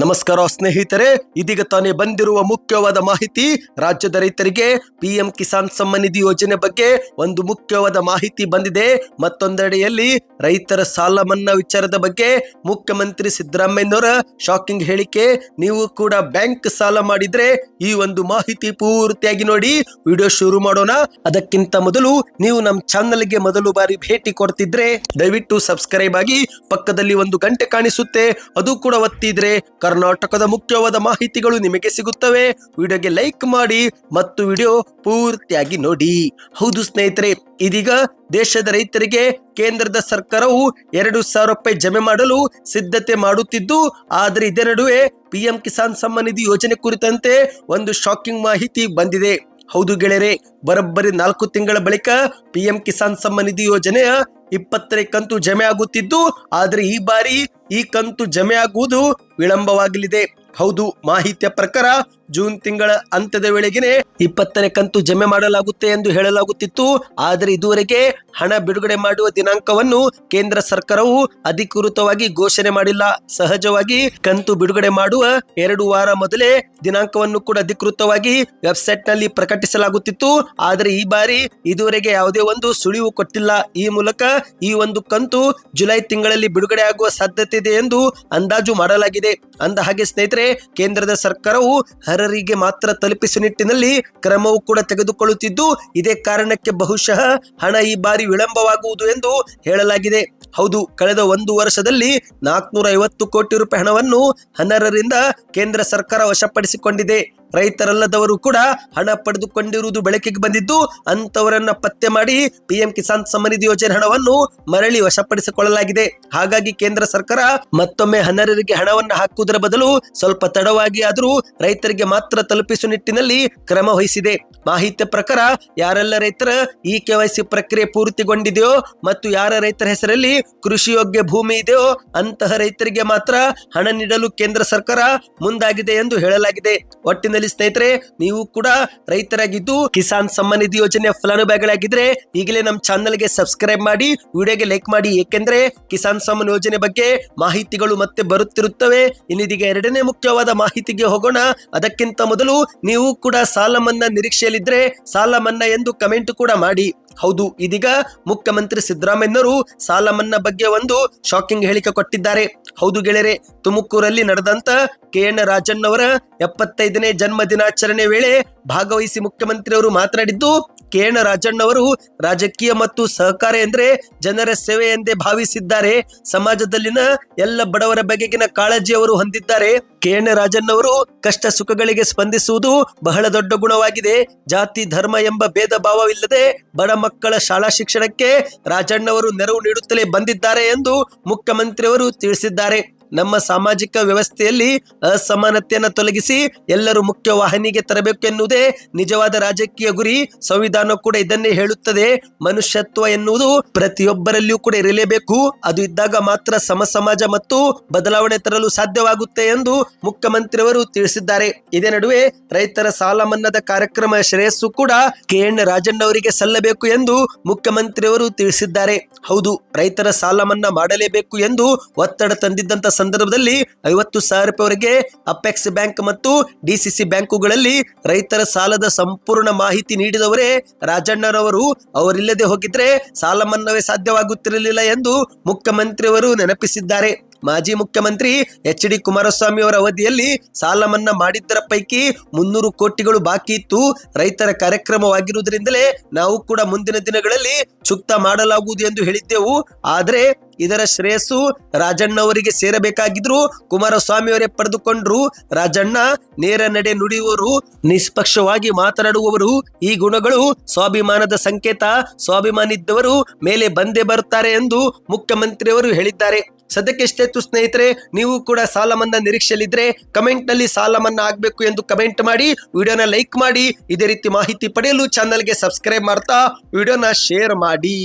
ನಮಸ್ಕಾರ ಸ್ನೇಹಿತರೆ, ಇದೀಗ ತಾನೇ ಬಂದಿರುವ ಮುಖ್ಯವಾದ ಮಾಹಿತಿ, ರಾಜ್ಯದ ರೈತರಿಗೆ ಪಿಎಂ ಕಿಸಾನ್ ಸಮ್ಮಾನ್ ನಿಧಿ ಯೋಜನೆ ಬಗ್ಗೆ ಒಂದು ಮುಖ್ಯವಾದ ಮಾಹಿತಿ ಬಂದಿದೆ. ಮತ್ತೊಂದೆಡೆಯಲ್ಲಿ ರೈತರ ಸಾಲ ಮನ್ನಾ ವಿಚಾರದ ಬಗ್ಗೆ ಮುಖ್ಯಮಂತ್ರಿ ಸಿದ್ದರಾಮಯ್ಯನವರ ಶಾಕಿಂಗ್ ಹೇಳಿಕೆ. ನೀವು ಕೂಡ ಬ್ಯಾಂಕ್ ಸಾಲ ಮಾಡಿದ್ರೆ ಈ ಒಂದು ಮಾಹಿತಿ ಪೂರ್ತಿಯಾಗಿ ನೋಡಿ, ವಿಡಿಯೋ ಶುರು ಮಾಡೋಣ. ಅದಕ್ಕಿಂತ ಮೊದಲು ನೀವು ನಮ್ಮ ಚಾನಲ್ಗೆ ಮೊದಲು ಬಾರಿ ಭೇಟಿ ಕೊಡ್ತಿದ್ರೆ ದಯವಿಟ್ಟು ಸಬ್ಸ್ಕ್ರೈಬ್ ಆಗಿ ಪಕ್ಕದಲ್ಲಿ ಒಂದು ಗಂಟೆ ಕಾಣಿಸುತ್ತೆ. ಅದು ಕೂಡ ಒತ್ತಿದ್ರೆ ಕರ್ನಾಟಕದ ಮುಖ್ಯವಾದ ಮಾಹಿತಿಗಳು ನಿಮಗೆ ಸಿಗುತ್ತವೆ. ವಿಡಿಯೋಗೆ ಲೈಕ್ ಮಾಡಿ ಮತ್ತು ವಿಡಿಯೋ ಪೂರ್ತಿಯಾಗಿ ನೋಡಿ. ಹೌದು ಸ್ನೇಹಿತರೆ, ಇದೀಗ ದೇಶದ ರೈತರಿಗೆ ಕೇಂದ್ರದ ಸರ್ಕಾರವು ಎರಡು ಸಾವಿರ ರೂಪಾಯಿ ಜಮೆ ಮಾಡಲು ಸಿದ್ಧತೆ ಮಾಡುತ್ತಿದ್ದು, ಆದರೆ ಇದೇ ನಡುವೆ ಪಿಎಂ ಕಿಸಾನ್ ಸಮ್ಮಾನ್ ನಿಧಿ ಯೋಜನೆ ಕುರಿತಂತೆ ಒಂದು ಶಾಕಿಂಗ್ ಮಾಹಿತಿ ಬಂದಿದೆ. ಹೌದು ಗೆಳೆಯರೆ, ಬರೋಬ್ಬರಿ ನಾಲ್ಕು ತಿಂಗಳ ಬಳಿಕ ಪಿಎಂ ಕಿಸಾನ್ ಸಮ್ಮಾನ್ ನಿಧಿ ಯೋಜನೆಯ ಇಪ್ಪತ್ತನೇ ಕಂತು ಜಮೆ ಆಗುತ್ತಿದ್ದು, ಆದರೆ ಈ ಬಾರಿ ಈ ಕಂತು ಜಮೆ ಆಗುವುದು ವಿಳಂಬವಾಗಲಿದೆ. ಹೌದು, ಮಾಹಿತಿಯ ಪ್ರಕಾರ ಜೂನ್ ತಿಂಗಳ ಅಂತ್ಯದ ವೇಳೆಗೆ ಇಪ್ಪತ್ತನೇ ಕಂತು ಜಮೆ ಮಾಡಲಾಗುತ್ತೆ ಎಂದು ಹೇಳಲಾಗುತ್ತಿತ್ತು. ಆದರೆ ಇದುವರೆಗೆ ಹಣ ಬಿಡುಗಡೆ ಮಾಡುವ ದಿನಾಂಕವನ್ನು ಕೇಂದ್ರ ಸರ್ಕಾರವು ಅಧಿಕೃತವಾಗಿ ಘೋಷಣೆ ಮಾಡಿಲ್ಲ. ಸಹಜವಾಗಿ ಕಂತು ಬಿಡುಗಡೆ ಮಾಡುವ ಎರಡು ವಾರ ಮೊದಲೇ ದಿನಾಂಕವನ್ನು ಕೂಡ ಅಧಿಕೃತವಾಗಿ ವೆಬ್ಸೈಟ್ನಲ್ಲಿ ಪ್ರಕಟಿಸಲಾಗುತ್ತಿತ್ತು. ಆದರೆ ಈ ಬಾರಿ ಇದುವರೆಗೆ ಯಾವುದೇ ಒಂದು ಸುಳಿವು ಕೊಟ್ಟಿಲ್ಲ. ಈ ಮೂಲಕ ಈ ಒಂದು ಕಂತು ಜುಲೈ ತಿಂಗಳಲ್ಲಿ ಬಿಡುಗಡೆ ಆಗುವ ಸಾಧ್ಯತೆ ಇದೆ ಎಂದು ಅಂದಾಜು ಮಾಡಲಾಗಿದೆ. ಅಂದ ಹಾಗೆ ಸ್ನೇಹಿತರೆ, ಕೇಂದ್ರದ ಸರ್ಕಾರವು ಅರ್ಹರಿಗೆ ಮಾತ್ರ ತಲುಪಿಸುವ ನಿಟ್ಟಿನಲ್ಲಿ ಕ್ರಮವು ಕೂಡ ತೆಗೆದುಕೊಳ್ಳುತ್ತಿದ್ದು, ಇದೇ ಕಾರಣಕ್ಕೆ ಬಹುಶಃ ಹಣ ಈ ಬಾರಿ ವಿಳಂಬವಾಗುವುದು ಎಂದು ಹೇಳಲಾಗಿದೆ. ಹೌದು, ಕಳೆದ ಒಂದು ವರ್ಷದಲ್ಲಿ ನಾಲ್ಕುನೂರ ಐವತ್ತು ಕೋಟಿ ರೂಪಾಯಿ ಹಣವನ್ನು ಹನ್ನರರಿಂದ ಕೇಂದ್ರ ಸರ್ಕಾರ ವಶಪಡಿಸಿಕೊಂಡಿದೆ. ರೈತರಲ್ಲದವರು ಕೂಡ ಹಣ ಪಡೆದುಕೊಂಡಿರುವುದು ಬೆಳಕಿಗೆ ಬಂದಿದ್ದು ಅಂತವರನ್ನ ಪತ್ತೆ ಮಾಡಿ ಪಿಎಂ ಕಿಸಾನ್ ಸಮ್ಮಾನ್ ನಿಧಿ ಯೋಜನೆ ಹಣವನ್ನು ಮರಳಿ ವಶಪಡಿಸಿಕೊಳ್ಳಲಾಗಿದೆ. ಹಾಗಾಗಿ ಕೇಂದ್ರ ಸರ್ಕಾರ ಮತ್ತೊಮ್ಮೆ ಹನರರಿಗೆ ಹಣವನ್ನು ಹಾಕುವುದರ ಬದಲು ಸ್ವಲ್ಪ ತಡವಾಗಿ ಆದರೂ ರೈತರಿಗೆ ಮಾತ್ರ ತಲುಪಿಸುವ ನಿಟ್ಟಿನಲ್ಲಿ ಕ್ರಮ ವಹಿಸಿದೆ. ಮಾಹಿತಿ ಪ್ರಕಾರ ಯಾರೆಲ್ಲ ರೈತರ ಇ ಕೆವೈಸಿ ಪ್ರಕ್ರಿಯೆ ಪೂರ್ತಿಗೊಂಡಿದೆಯೋ ಮತ್ತು ಯಾರ ರೈತರ ಹೆಸರಲ್ಲಿ ಕೃಷಿ ಯೋಗ್ಯ ಭೂಮಿ ಇದೆಯೋ ಅಂತಹ ರೈತರಿಗೆ ಮಾತ್ರ ಹಣ ನೀಡಲು ಕೇಂದ್ರ ಸರ್ಕಾರ ಮುಂದಾಗಿದೆ ಎಂದು ಹೇಳಲಾಗಿದೆ. ಒಟ್ಟಿನಲ್ಲಿ ಸ್ನೇಹಿತರೆ, ನೀವು ಕೂಡ ರೈತರಾಗಿದ್ದು ಕಿಸಾನ್ ಸಮ್ಮಾನ್ ನಿಧಿ ಯೋಜನೆಯ ಫಲಾನುಭವಿಗಳಾಗಿದ್ರೆ ಈಗಲೇ ನಮ್ಮ ಚಾನಲ್ಗೆ ಸಬ್ಸ್ಕ್ರೈಬ್ ಮಾಡಿ, ವಿಡಿಯೋಗೆ ಲೈಕ್ ಮಾಡಿ. ಏಕೆಂದ್ರೆ ಕಿಸಾನ್ ಸಮ್ಮಾನ್ ಯೋಜನೆ ಬಗ್ಗೆ ಮಾಹಿತಿಗಳು ಮತ್ತೆ ಬರುತ್ತಿರುತ್ತವೆ. ಇನ್ನಿದೀಗ ಎರಡನೇ ಮುಖ್ಯವಾದ ಮಾಹಿತಿಗೆ ಹೋಗೋಣ. ಅದಕ್ಕಿಂತ ಮೊದಲು ನೀವು ಕೂಡ ಸಾಲ ಮನ್ನಾ ನಿರೀಕ್ಷೆಯಲ್ಲಿದ್ರೆ ಸಾಲ ಮನ್ನಾ ಎಂದು ಕಮೆಂಟ್ ಕೂಡ ಮಾಡಿ. ಹೌದು, ಇದೀಗ ಮುಖ್ಯಮಂತ್ರಿ ಸಿದ್ದರಾಮಯ್ಯನವರು ಸಾಲ ಮನ್ನಾ ಬಗ್ಗೆ ಒಂದು ಶಾಕಿಂಗ್ ಹೇಳಿಕೆ ಕೊಟ್ಟಿದ್ದಾರೆ. ಹೌದು ಗೆಳೆಯರೆ, ತುಮಕೂರಲ್ಲಿ ನಡೆದಂತ ಕೆ ಎನ್ ರಾಜಣ್ಣವರ ಎಪ್ಪತ್ತೈದನೇ ಜನ್ಮ ದಿನಾಚರಣೆ ವೇಳೆ ಭಾಗವಹಿಸಿ ಮುಖ್ಯಮಂತ್ರಿಯವರು ಮಾತನಾಡಿದ್ದು ಕೆ ಎನ್ ರಾಜಣ್ಣವರು ರಾಜಕೀಯ ಮತ್ತು ಸಹಕಾರ ಎಂದ್ರೆ ಜನರ ಸೇವೆ ಎಂದೇ ಭಾವಿಸಿದ್ದಾರೆ. ಸಮಾಜದಲ್ಲಿನ ಎಲ್ಲ ಬಡವರ ಬಗೆಗಿನ ಕಾಳಜಿ ಅವರು ಹೊಂದಿದ್ದಾರೆ. ಕೆ ಎನ್ ರಾಜಣ್ಣವರು ಕಷ್ಟ ಸುಖಗಳಿಗೆ ಸ್ಪಂದಿಸುವುದು ಬಹಳ ದೊಡ್ಡ ಗುಣವಾಗಿದೆ. ಜಾತಿ, ಧರ್ಮ ಎಂಬ ಭೇದ ಭಾವವಿಲ್ಲದೆ ಬಡ ಮಕ್ಕಳ ಶಾಲಾ ಶಿಕ್ಷಣಕ್ಕೆ ರಾಜಣ್ಣವರು ನೆರವು ನೀಡುತ್ತಲೇ ಬಂದಿದ್ದಾರೆ ಎಂದು ಮುಖ್ಯಮಂತ್ರಿಯವರು ತಿಳಿಸಿದ್ದಾರೆ. ನಮ್ಮ ಸಾಮಾಜಿಕ ವ್ಯವಸ್ಥೆಯಲ್ಲಿ ಅಸಮಾನತೆಯನ್ನು ತೊಲಗಿಸಿ ಎಲ್ಲರೂ ಮುಖ್ಯ ವಾಹಿನಿಗೆ ತರಬೇಕು ಎನ್ನುವುದೇ ನಿಜವಾದ ರಾಜಕೀಯ ಗುರಿ. ಸಂವಿಧಾನ ಕೂಡ ಇದನ್ನೇ ಹೇಳುತ್ತದೆ. ಮನುಷ್ಯತ್ವ ಎನ್ನುವುದು ಪ್ರತಿಯೊಬ್ಬರಲ್ಲಿಯೂ ಕೂಡ ಇರಲೇಬೇಕು. ಅದು ಇದ್ದಾಗ ಮಾತ್ರ ಸಮ ಸಮಾಜ ಮತ್ತು ಬದಲಾವಣೆ ತರಲು ಸಾಧ್ಯವಾಗುತ್ತೆ ಎಂದು ಮುಖ್ಯಮಂತ್ರಿಯವರು ತಿಳಿಸಿದ್ದಾರೆ. ಇದೇ ನಡುವೆ ರೈತರ ಸಾಲ ಮನ್ನಾದ ಕಾರ್ಯಕ್ರಮ ಶ್ರೇಯಸ್ಸು ಕೂಡ ಕೆ ಎನ್ ರಾಜಣ್ಣವರಿಗೆ ಸಲ್ಲಬೇಕು ಎಂದು ಮುಖ್ಯಮಂತ್ರಿಯವರು ತಿಳಿಸಿದ್ದಾರೆ. ಹೌದು, ರೈತರ ಸಾಲ ಮನ್ನಾ ಮಾಡಲೇಬೇಕು ಎಂದು ಒತ್ತಡ ತಂದಿದ್ದಂತ ಸಂದರ್ಭದಲ್ಲಿ ಐವತ್ತು ಸಾವಿರ ರೂಪಾಯಿವರೆಗೆ ಅಪೆಕ್ಸ್ ಬ್ಯಾಂಕ್ ಮತ್ತು ಡಿಸಿಸಿ ಬ್ಯಾಂಕುಗಳಲ್ಲಿ ರೈತರ ಸಾಲದ ಸಂಪೂರ್ಣ ಮಾಹಿತಿ ನೀಡಿದವರೇ ರಾಜಣ್ಣರವರು. ಅವರಿಲ್ಲದೆ ಹೋಗಿದ್ರೆ ಸಾಲ ಮನ್ನಾವೇ ಸಾಧ್ಯವಾಗುತ್ತಿರಲಿಲ್ಲ ಎಂದು ಮುಖ್ಯಮಂತ್ರಿಯವರು ನೆನಪಿಸಿದ್ದಾರೆ. ಮಾಜಿ ಮುಖ್ಯಮಂತ್ರಿ ಎಚ್ ಡಿ ಕುಮಾರಸ್ವಾಮಿ ಅವರ ಅವಧಿಯಲ್ಲಿ ಸಾಲ ಮನ್ನಾ ಮಾಡಿದ್ದರ ಪೈಕಿ ಮುನ್ನೂರು ಕೋಟಿಗಳು ಬಾಕಿ ಇತ್ತು. ರೈತರ ಕಾರ್ಯಕ್ರಮವಾಗಿರುವುದರಿಂದಲೇ ನಾವು ಕೂಡ ಮುಂದಿನ ದಿನಗಳಲ್ಲಿ ಚುಕ್ತ ಮಾಡಲಾಗುವುದು ಎಂದು ಹೇಳಿದ್ದೆವು. ಆದರೆ ಇದರ ಶ್ರೇಯಸ್ಸು ರಾಜಣ್ಣ ಅವರಿಗೆ ಸೇರಬೇಕಾಗಿದ್ರು ಕುಮಾರಸ್ವಾಮಿ ಅವರೇ ಪಡೆದುಕೊಂಡ್ರು. ರಾಜಣ್ಣ ನೇರ ನಡೆ ನುಡಿಯುವರು, ನಿಷ್ಪಕ್ಷವಾಗಿ ಮಾತನಾಡುವವರು. ಈ ಗುಣಗಳು ಸ್ವಾಭಿಮಾನದ ಸಂಕೇತ. ಸ್ವಾಭಿಮಾನಿದ್ದವರು ಮೇಲೆ ಬಂದೇ ಬರುತ್ತಾರೆ ಎಂದು ಮುಖ್ಯಮಂತ್ರಿಯವರು ಹೇಳಿದ್ದಾರೆ. ಸದ್ಯಕ್ಕೆ ತು ಸ್ನೇಹಿತರೆ, ನೀವು ಕೂಡ ಸಾಲ ಮನ್ನಾ ನಿರೀಕ್ಷೆಯಲ್ಲಿದ್ದರೆ ಕಮೆಂಟ್ನಲ್ಲಿ ಸಾಲ ಮನ್ನಾ ಆಗಬೇಕು ಎಂದು ಕಮೆಂಟ್ ಮಾಡಿ, ವಿಡಿಯೋನ ಲೈಕ್ ಮಾಡಿ, ಇದೇ ರೀತಿ ಮಾಹಿತಿ ಪಡೆಯಲು ಚಾನಲ್ಗೆ ಸಬ್ಸ್ಕ್ರೈಬ್ ಮಾಡ್ತಾ, ವಿಡಿಯೋನ ಶೇರ್ ಮಾಡಿ.